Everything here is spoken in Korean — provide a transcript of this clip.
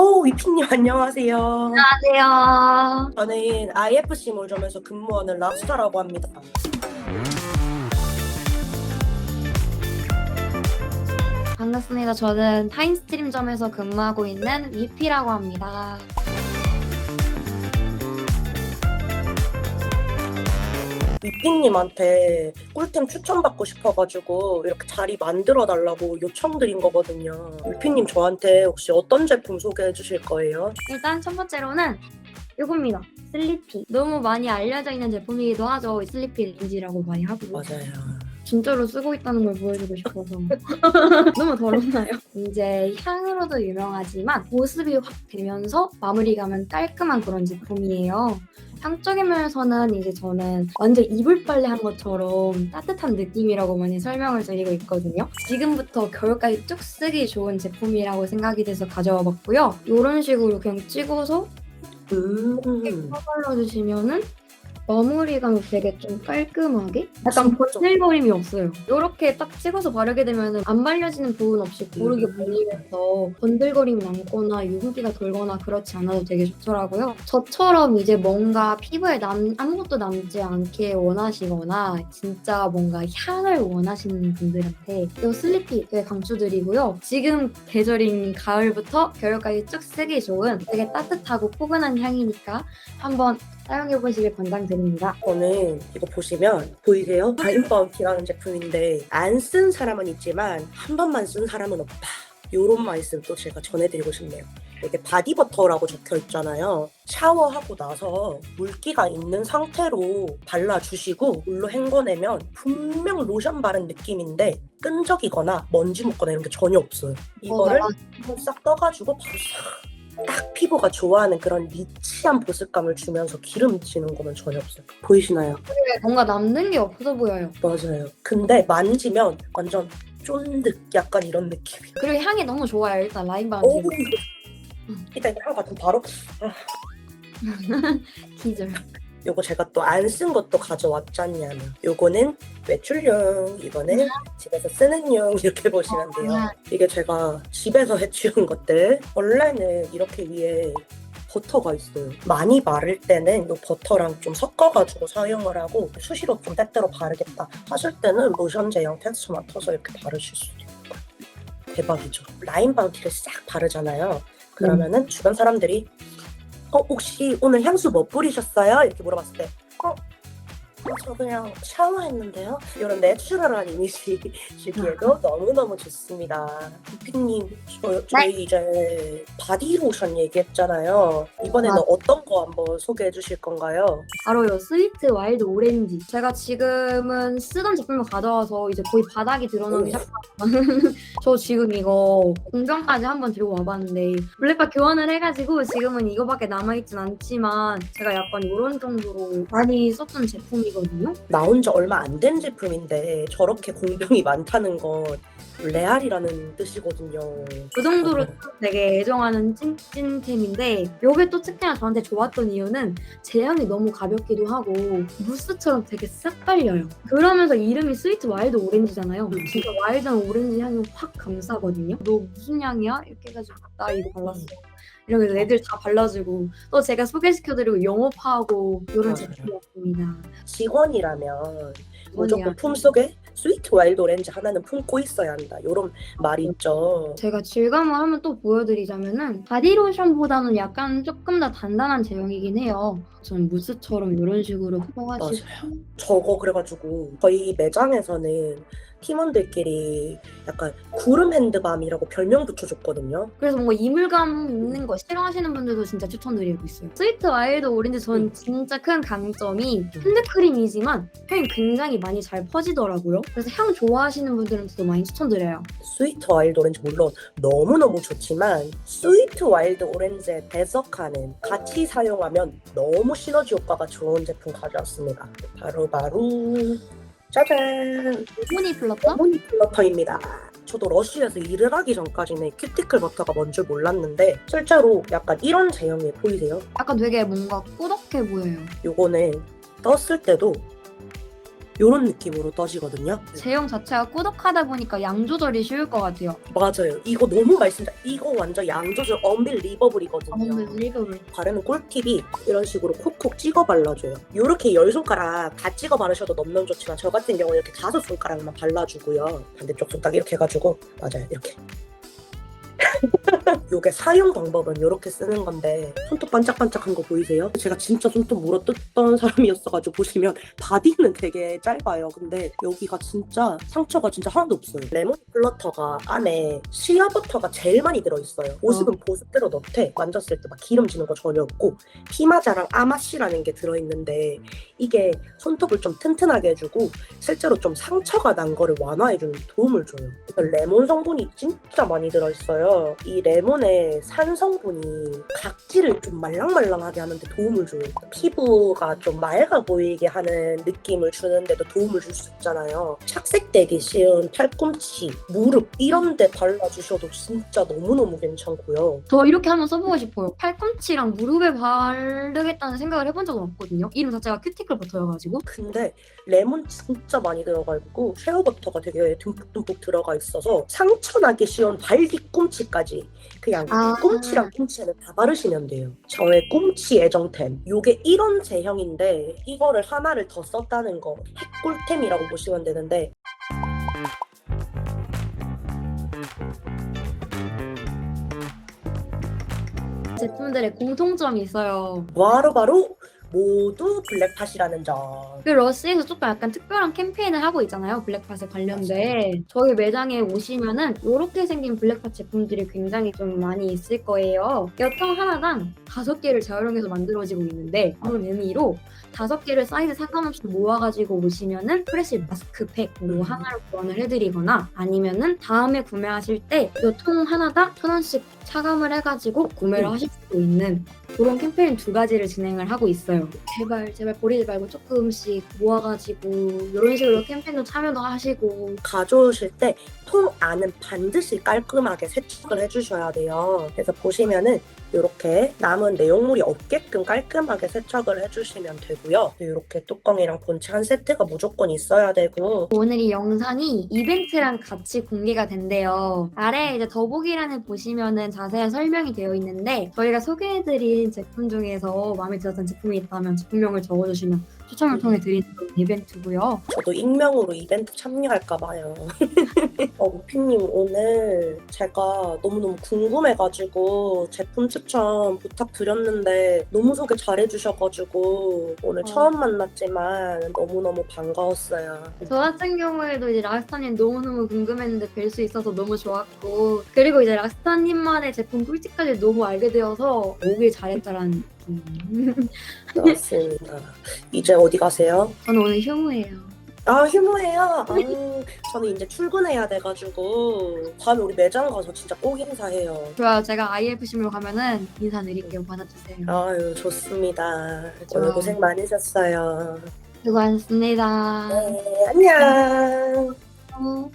어, 위피님 안녕하세요. 안녕하세요. 저는 IFC 몰점에서 근무하는 랍스타라고 합니다. 반갑습니다. 저는 타임스트림점에서 근무하고 있는 위피라고 합니다. 위피님한테 꿀템 추천받고 싶어가지고 이렇게 자리 만들어 달라고 요청드린 거거든요. 위피님 저한테 혹시 어떤 제품 소개해 주실 거예요? 일단 첫 번째로는 이겁니다. 슬리피. 너무 많이 알려져 있는 제품이기도 하죠. 슬리피 렌즈라고 많이 하고. 맞아요. 진짜로 쓰고 있다는 걸 보여주고 싶어서. 너무 더럽나요? 이제 향으로도 유명하지만 보습이 확 되면서 마무리감은 깔끔한 그런 제품이에요. 향적인 면에서는 이제 저는 완전 이불 빨래 한 것처럼 따뜻한 느낌이라고 많이 설명을 드리고 있거든요. 지금부터 겨울까지 쭉 쓰기 좋은 제품이라고 생각이 돼서 가져와 봤고요. 이런 식으로 그냥 찍어서 음. 발라주시면은 마무리감이 되게 좀 깔끔하게 약간 진짜. 번들거림이 없어요. 이렇게 딱 찍어서 바르게 되면은 안 발려지는 부분 없이 고르게 음. 발리면서 번들거림이 남거나 유분기가 돌거나 그렇지 않아도 되게 좋더라고요. 저처럼 이제 뭔가 피부에 남, 아무것도 남지 않게 원하시거나 진짜 뭔가 향을 원하시는 분들한테 이 슬리피 되게 강추드리고요. 지금 계절인 가을부터 겨울까지 쭉 쓰기 좋은 되게 따뜻하고 포근한 향이니까 한번 사용해 보시길 권장드립니다. 저는 이거 보시면 보이세요? 바인바운티라는 제품인데 안 쓴 사람은 있지만 한 번만 쓴 사람은 없다. 요런 말씀 또 제가 전해드리고 싶네요. 이게 바디버터라고 적혀 있잖아요. 샤워하고 나서 물기가 있는 상태로 발라주시고 물로 헹궈내면 분명 로션 바른 느낌인데 끈적이거나 먼지 묻거나 이런 게 전혀 없어요. 이거를 어, 싹 떠가지고 바로 싹 딱 피부가 좋아하는 그런 리치한 보습감을 주면서 기름지는 거는 전혀 없어요. 보이시나요? 뭔가 남는 게 없어 보여요. 맞아요. 근데 만지면 완전 쫀득 약간 이런 느낌이. 그리고 향이 너무 좋아요. 일단 라인 오, 바운티 일단 하나 좀 바로 기절. 요거 제가 또 안 쓴 것도 가져왔잖냐면 요거는 외출용 이거는 집에서 쓰는 용 이렇게 보시면 돼요. 아, 이게 제가 집에서 해치운 것들. 원래는 이렇게 위에 버터가 있어요. 많이 마를 때는 이 버터랑 좀 섞어가지고 사용을 하고 수시로 좀 때때로 바르겠다 하실 때는 로션 제형 텍스처 맡아서 이렇게 바르실 수 있는 거예요 대박이죠. 라인 바운티를 싹 바르잖아요. 그러면은 주변 사람들이 어 혹시 오늘 향수 뭐 뿌리셨어요? 이렇게 물어봤을 때 어? 어, 저 그냥 샤워했는데요. 이런 내추럴한 이미지 주기에도 너무너무 좋습니다. 비피님, 저, 저희 이제 바디로션 얘기했잖아요. 이번에는 맞- 어떤 거 한번 소개해 주실 건가요? 바로 요 스위트 와일드 오렌지. 제가 지금은 쓰던 제품을 가져와서 이제 거의 바닥이 드러나기 오. 시작하면 저 지금 이거 공병까지 한번 들고 와봤는데 블랙박 교환을 해가지고 지금은 이거밖에 남아있진 않지만 제가 약간 이런 정도로 많이 썼던 제품이거든요. 나온 지 얼마 안 된 제품인데 저렇게 공병이 많다는 건 레알이라는 뜻이거든요. 그 정도로 어. 되게 애정하는 찐찐템인데 요게 또 특히나 저한테 좋았던 이유는 제형이 너무 가볍기도 하고 무스처럼 되게 싹 빨려요. 그러면서 이름이 스위트 와일드 오렌지잖아요. 음. 진짜 와일드한 오렌지 향이 확 감싸거든요. 너 무슨 향이야? 이렇게 해가지고 나 이거 발랐어. 이러면서 애들 다 발라주고 또 제가 소개시켜드리고 영업하고 이런 맞아요. 제품이었습니다. 직원이라면 무조건. 품속에 스위트 와일드 오렌지 하나는 품고 있어야 한다. 이런 말이 있죠. 제가 질감을 한번 또 보여드리자면은 바디로션보다는 약간 조금 더 단단한 제형이긴 해요. 저는 무스처럼 이런 식으로 퍼가지고 저거 그래가지고 저희 매장에서는 팀원들끼리 약간 구름 핸드밤이라고 별명 붙여줬거든요. 그래서 뭔가 이물감 있는 거 싫어하시는 분들도 진짜 추천드리고 있어요. 스위트 와일드 오렌지 전 음. 진짜 큰 강점이 핸드크림이지만 향이 굉장히 많이 잘 퍼지더라고요. 그래서 향 좋아하시는 분들한테도 많이 추천드려요. 스위트 와일드 오렌지 물론 너무너무 좋지만 스위트 와일드 오렌지에 배석하는 같이 사용하면 너무 시너지 효과가 좋은 제품 가져왔습니다. 바로바로 짜잔! 호니 플러터? 어머니 플러터입니다. 저도 러쉬에서 일을 하기 전까지는 큐티클 버터가 뭔줄 몰랐는데 실제로 약간 이런 제형이 보이세요? 약간 되게 뭔가 꾸덕해 보여요. 요거는 떴을 때도 이런 느낌으로 떠지거든요. 제형 자체가 꾸덕하다 보니까 양 조절이 쉬울 것 같아요. 맞아요. 이거 너무 맛있습니다. 이거 완전 양조절 언빌리버블이거든요. 언빌리버블. 바르는 꿀팁이 이런 식으로 콕콕 찍어 발라줘요. 이렇게 열 손가락 다 찍어 바르셔도 너무 좋지만 저 같은 경우는 이렇게 다섯 손가락만 발라주고요. 반대쪽 손딱 이렇게 해가지고 맞아요 이렇게. 요게 사용 방법은 이렇게 쓰는 건데 손톱 반짝반짝한 거 보이세요? 제가 진짜 손톱 물어뜯던 사람이었어가지고 보시면 바디는 되게 짧아요. 근데 여기가 진짜 상처가 진짜 하나도 없어요. 레몬 플러터가 안에 시아 버터가 제일 많이 들어있어요. 보습은 보습대로 넣되 만졌을 때 막 기름지는 거 전혀 없고 피마자랑 아마씨라는 게 들어있는데 이게 손톱을 좀 튼튼하게 해주고 실제로 좀 상처가 난 거를 완화해주는 데 도움을 줘요. 레몬 성분이 진짜 많이 들어있어요. 이 레몬의 산 성분이 각질을 좀 말랑말랑하게 하는데 도움을 줘요. 피부가 좀 맑아 보이게 하는 느낌을 주는데도 도움을 줄 수 있잖아요. 착색되기 쉬운 팔꿈치, 무릎 이런 데 발라주셔도 진짜 너무너무 괜찮고요. 저 이렇게 한번 써보고 싶어요. 팔꿈치랑 무릎에 바르겠다는 생각을 해본 적은 없거든요. 이름 자체가 큐티클 버터여가지고. 근데 레몬 진짜 많이 들어가 있고 쉐어 버터가 되게 듬뿍듬뿍 들어가 있어서 상처 나기 쉬운 발 뒤꿈치까지 그냥 아. 뒤꿈치랑 꿈치에는 다 바르시면 돼요. 저의 꿈치 애정템. 요게 이런 제형인데 이거를 하나를 더 썼다는 거 핵꿀템이라고 보시면 되는데 제품들의 공통점이 있어요. 바로바로 모두 블랙팟이라는 점. 그 러시에서 조금 약간 특별한 캠페인을 하고 있잖아요. 블랙팟에 관련된. 저희 매장에 오시면은 이렇게 생긴 블랙팟 제품들이 굉장히 좀 많이 있을 거예요. 여통 하나당 다섯 개를 재활용해서 만들어지고 있는데 그런 의미로 다섯 개를 사이즈 상관없이 모아가지고 오시면은 프레시 마스크팩으로 음. 하나를 교환을 해드리거나 아니면은 다음에 구매하실 때 이 통 하나당 천 원씩 차감을 해가지고 구매를 음. 하실 수 있는 그런 캠페인 두 가지를 진행을 하고 있어요. 제발 제발 버리지 말고 조금씩 모아가지고 이런 식으로 캠페인도 참여도 하시고 가져오실 때 통 안은 반드시 깔끔하게 세척을 해주셔야 돼요. 그래서 보시면은 이렇게 남은 내용물이 없게끔 깔끔하게 세척을 해주시면 되고요. 이렇게 뚜껑이랑 본체 한 세트가 무조건 있어야 되고 오늘 이 영상이 이벤트랑 같이 공개가 된대요. 아래 이제 더보기란을 보시면은 자세한 설명이 되어 있는데 저희가 소개해드린 제품 중에서 마음에 들었던 제품이 있다면 제품명을 적어주시면 추첨을 통해 드리는 그런 이벤트고요. 저도 익명으로 이벤트 참여할까 봐요. 어, 우피님 오늘 제가 너무너무 궁금해가지고 제품 추천 부탁드렸는데 너무 소개 잘해주셔가지고 오늘 어. 처음 만났지만 너무너무 반가웠어요. 저 같은 경우에도 이제 락스타님 너무너무 궁금했는데 뵐 수 있어서 너무 좋았고 그리고 이제 락스타님만의 제품 꿀팁까지 너무 알게 되어서 오길 잘했다라는. 맞습니다. 이제 어디 가세요? 저는 오늘 휴무예요. 아 휴무해요. 아, 저는 이제 출근해야 돼가지고 다음에 우리 매장 가서 진짜 꼭 인사해요. 좋아요. 제가 IFC로 가면은 인사 드릴게요. 받아주세요. 아유 좋습니다. 오늘 좋아요. 고생 많으셨어요. 수고하셨습니다. 네 안녕. 어.